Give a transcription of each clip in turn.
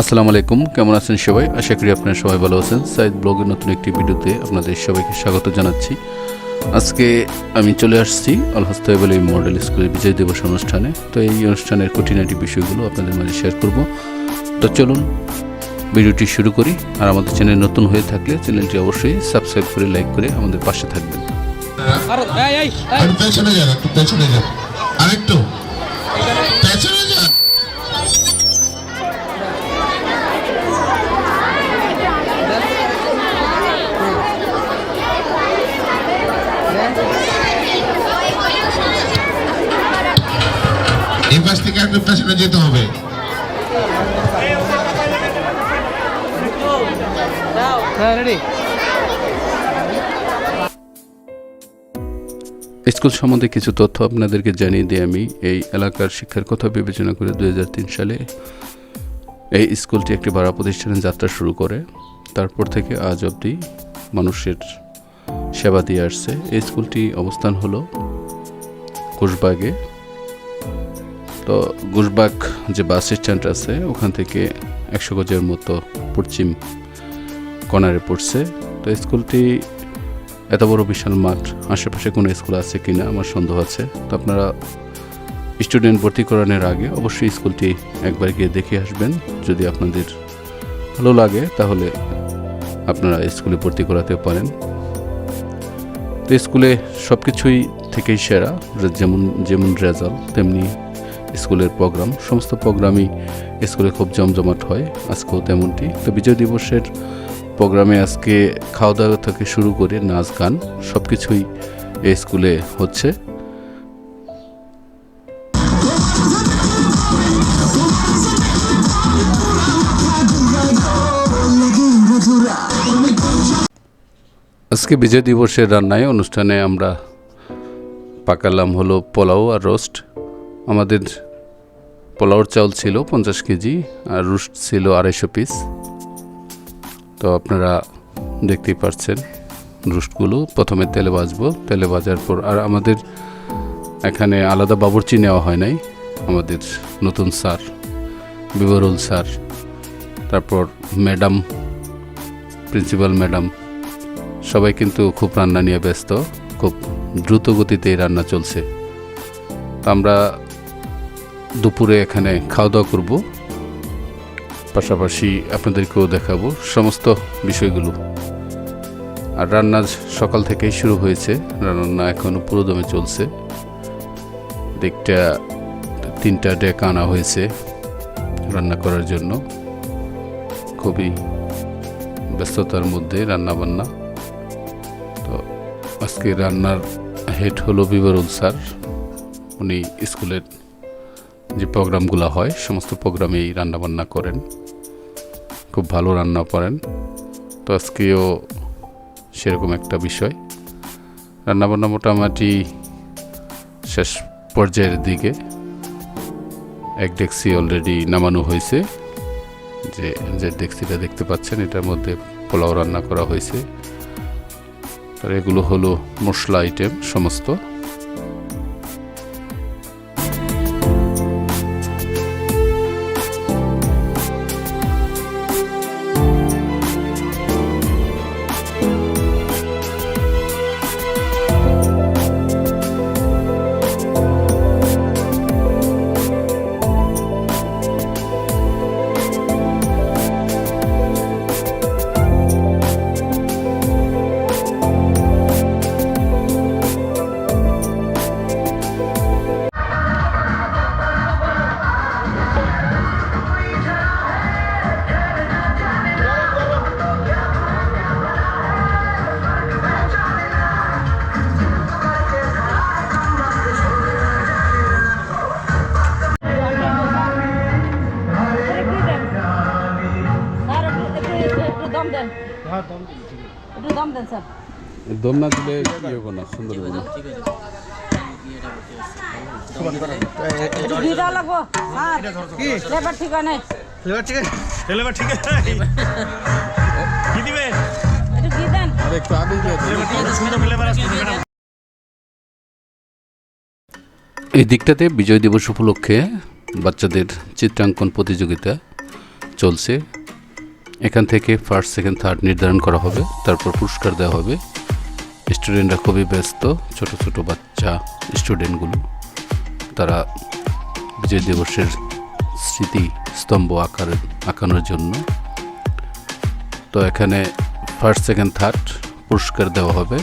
আসসালামু আলাইকুম কেমন আছেন সবাই? আশা করি আপনারা সবাই ভালো আছেন। সাইদ ব্লগের নতুন একটি ভিডিওতে আপনাদের সবাইকে স্বাগত জানাচ্ছি। আজকে আমি চলে আসছি আলহাস্তাইবল এই মডেল স্কুলের বিজয় দিবস অনুষ্ঠানে। তো এই অনুষ্ঠানের খুঁটিনাটি বিষয়গুলো আপনাদের মাঝে শেয়ার করব। তো চলুন ভিডিওটি শুরু করি। আর আমাদের চ্যানেল নতুন হয়ে থাকলে চ্যানেলটি অবশ্যই সাবস্ক্রাইব করে লাইক করে আমাদের পাশে থাকবেন। আরে পেছনে যেতে হবে। স্কুল সম্বন্ধে কিছু তথ্য আপনাদেরকে জানিয়ে দিই আমি। এই এলাকার শিক্ষার কথা বিবেচনা করে দুই হাজার তিন সালে এই স্কুলটি একটি ভাড়া প্রতিষ্ঠানের যাত্রা শুরু করে। তারপর থেকে আজ অবধি মানুষের সেবা দিয়ে আসছে। এই স্কুলটি অবস্থান হলো কুশবাগে তো গুশবাগ যে বাস স্ট্যান্ড আছে, ওখান থেকে একশো গজের মতো পশ্চিম কর্নারে পড়ছে। তো স্কুলটি এত বড় বিশাল মাঠ, আশেপাশে কোনো স্কুল আছে কি না আমার সন্দেহ আছে। তো আপনারা স্টুডেন্ট ভর্তি করানোর আগে অবশ্যই স্কুলটি একবার গিয়ে দেখে আসবেন। যদি আপনাদের ভালো লাগে, তাহলে আপনারা স্কুলে ভর্তি করাতে পারেন। তো স্কুলে সব কিছুই থেকেই সেরা, যেমন যেমন রেজাল্ট, তেমনি স্কুলের প্রোগ্রাম, সমস্ত প্রোগ্রামই স্কুলে খুব জমজমাট হয়, আজকেও তেমনটি। তো বিজয় দিবসের প্রোগ্রামে আজকে খাওয়া দাওয়া থেকে শুরু করে নাচ, গান সব কিছুই এই স্কুলে হচ্ছে। আজকে বিজয় দিবসের রান্নায় অনুষ্ঠানে আমরা পাকালাম হলো পোলাও আর রোস্ট। আমাদের পোলাওর চাউল ছিল পঞ্চাশ কেজি আর রুস্ট ছিল আড়াইশো পিস তো আপনারা দেখতেই পাচ্ছেন রুস্টগুলো। প্রথমে তেলে ভাজবো। তেলে ভাজার পর আর আমাদের এখানে আলাদা বাবুর্চি নেওয়া হয় নাই। আমাদের নতুন স্যার, বিবরুল স্যার, তারপর ম্যাডাম, প্রিন্সিপাল ম্যাডাম, সবাই কিন্তু খুব রান্না নিয়ে ব্যস্ত, খুব দ্রুত গতিতে রান্না চলছে। আমরা দুপুরে এখানে খাওয়া দাওয়া করব। পাশাপাশি আপনাদেরকেও দেখাবো সমস্ত বিষয়গুলো। আর রান্না সকাল থেকেই শুরু হয়েছে। রান্না এখনও পুরোদমে চলছে। দিকটা তিনটা ডেক আনা হয়েছে রান্না করার জন্য। খুবই ব্যস্ততার মধ্যে রান্না বান্না তো আজকে রান্নার হেড হলো বিবরুল স্যার। উনি স্কুলের যে প্রোগ্রামগুলো হয়, সমস্ত প্রোগ্রামেই রান্নাবান্না করেন। খুব ভালো রান্না পারেন তো আজকেও সেরকম একটা বিষয়। রান্নাবান্না মোটামুটি শেষ পর্যায়ের দিকে। এক ডেক্সি অলরেডি নামানো হয়েছে। যে যে ডেক্সিটা দেখতে পাচ্ছেন, এটার মধ্যে পোলাও রান্না করা হয়েছে। আর এগুলো হলো মশলা আইটেম সমস্ত। দম না দিলে কি হবে না? সুন্দর হবে না? হয়। ম্যাডাম এই দিকটাতে বিজয় দিবস উপলক্ষে বাচ্চাদের চিত্রাঙ্কন প্রতিযোগিতা চলছে। এখান থেকে ফার্স্ট সেকেন্ড থার্ড নির্ধারণ করা হবে তারপর পুরস্কার দেওয়া হবে। স্টুডেন্টরা খুবই ব্যস্ত, ছোট ছোট বাচ্চা স্টুডেন্টগুলো। তারা বিজয় দিবসের স্মৃতি স্তম্ভ আঁকার, আঁকানোর জন্য। তো এখানে ফার্স্ট সেকেন্ড থার্ড পুরস্কার দেওয়া হবে।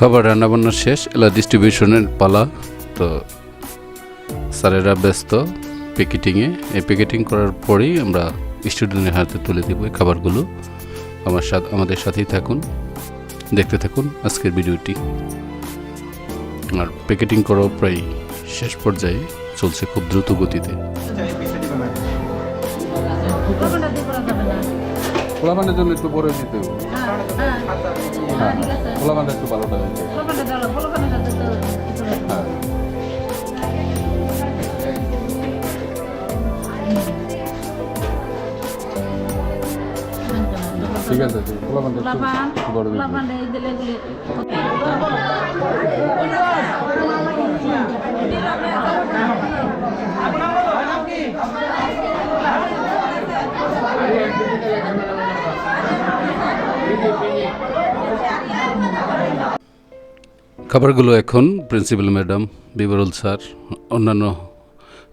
খাবার, রান্নাবান্না শেষ, এলা ডিস্ট্রিবিউশনের পালা। তো স্যারেরা ব্যস্ত প্যাকেটিংয়ে এই প্যাকেটিং করার পরেই আমরা স্টুডেন্টের হাতে তুলে দেবো এই খাবারগুলো। আমার সাথে, আমাদের সাথেই থাকুন, দেখতে থাকুন আজকের ভিডিওটি। আর প্যাকেটিং করাও প্রায় শেষ পর্যায়ে চলছে খুব দ্রুত গতিতে। খোলামানের জন্য একটু বড় দিতে হ্যাঁ হ্যাঁ হ্যাঁ। ঠিক আছে খোলামানটা একটু ভালোটা দিতে হ্যাঁ ঠিক আছে খোলামানটা লাফান বড় দিতে লাফান এই দিলে এগুলি খাবারগুলো এখন প্রিন্সিপাল ম্যাডাম বিবরুল স্যার, অন্যান্য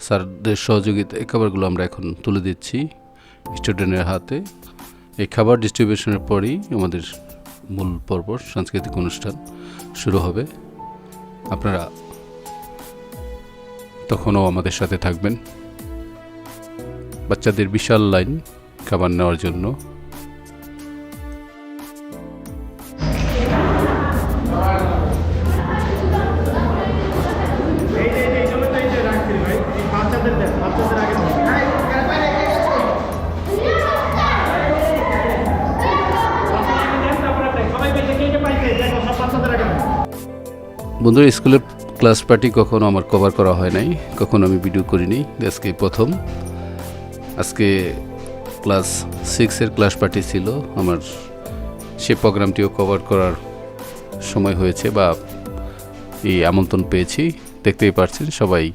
স্যারদের সহযোগিতায় এই খাবারগুলো আমরা এখন তুলে দিচ্ছি স্টুডেন্টের হাতে। এই খাবার ডিস্ট্রিবিউশনের পরেই আমাদের মূল পর্ব, সাংস্কৃতিক অনুষ্ঠান শুরু হবে। আপনারা তখনও আমাদের সাথে থাকবেন। বাচ্চাদের বিশাল লাইন খাবার নেওয়ার জন্য। বন্ধুরা স্কুলের ক্লাস পার্টি কখনো আমার কভার করা হয় নাই, কখনো আমি ভিডিও করিনি আজকে প্রথম। আজকে ক্লাস সিক্সের ক্লাস পার্টি ছিল, আমার সে প্রোগ্রামটিও কভার করার সময় হয়েছে বা এই আমন্ত্রণ পেয়েছি, দেখতেই পারছেন সবাই।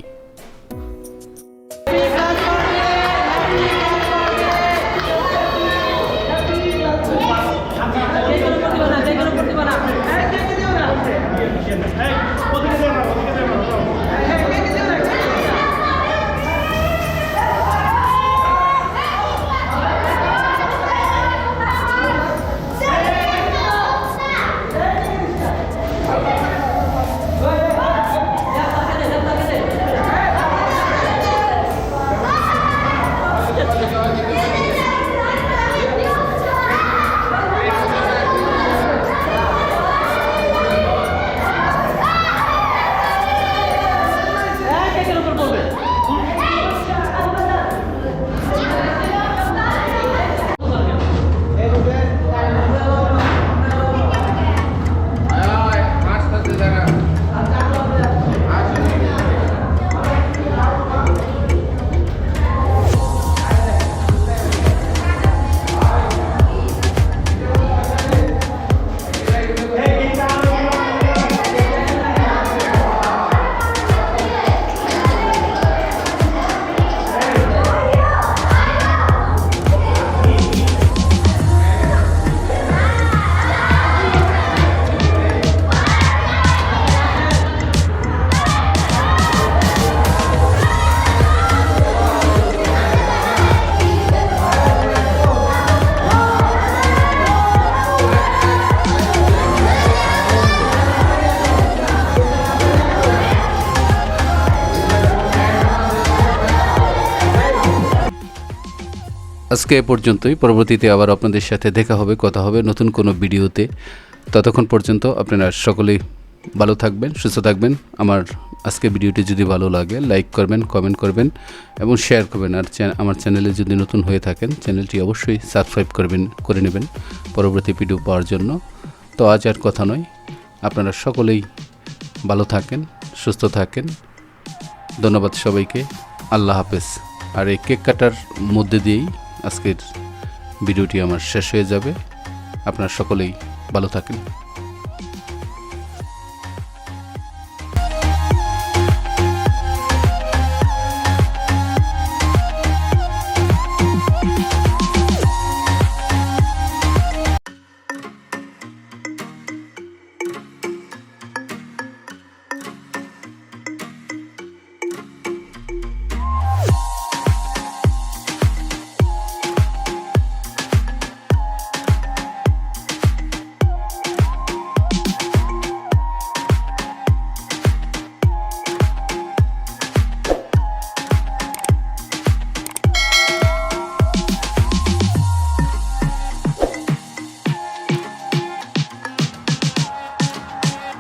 আজকে এ পর্যন্তই। পরবর্তীতে আবার আপনাদের সাথে দেখা হবে, কথা হবে নতুন কোনো ভিডিওতে। ততক্ষণ পর্যন্ত আপনারা সকলেই ভালো থাকবেন, সুস্থ থাকবেন। আমার আজকে ভিডিওটি যদি ভালো লাগে, লাইক করবেন, কমেন্ট করবেন এবং শেয়ার করবেন। আর আমার চ্যানেলে যদি নতুন হয়ে থাকেন, চ্যানেলটি অবশ্যই সাবস্ক্রাইব করবেন, করে নেবেন পরবর্তী ভিডিও পাওয়ার জন্য। তো আজ আর কথা নয়। আপনারা সকলেই ভালো থাকেন, সুস্থ থাকেন। ধন্যবাদ সবাইকে। আল্লাহ হাফেজ। আর এই কেক কাটার মধ্যে দিয়েই আজকের ভিডিওটি আমার শেষ হয়ে যাবে। আপনারা সকলেই ভালো থাকেন।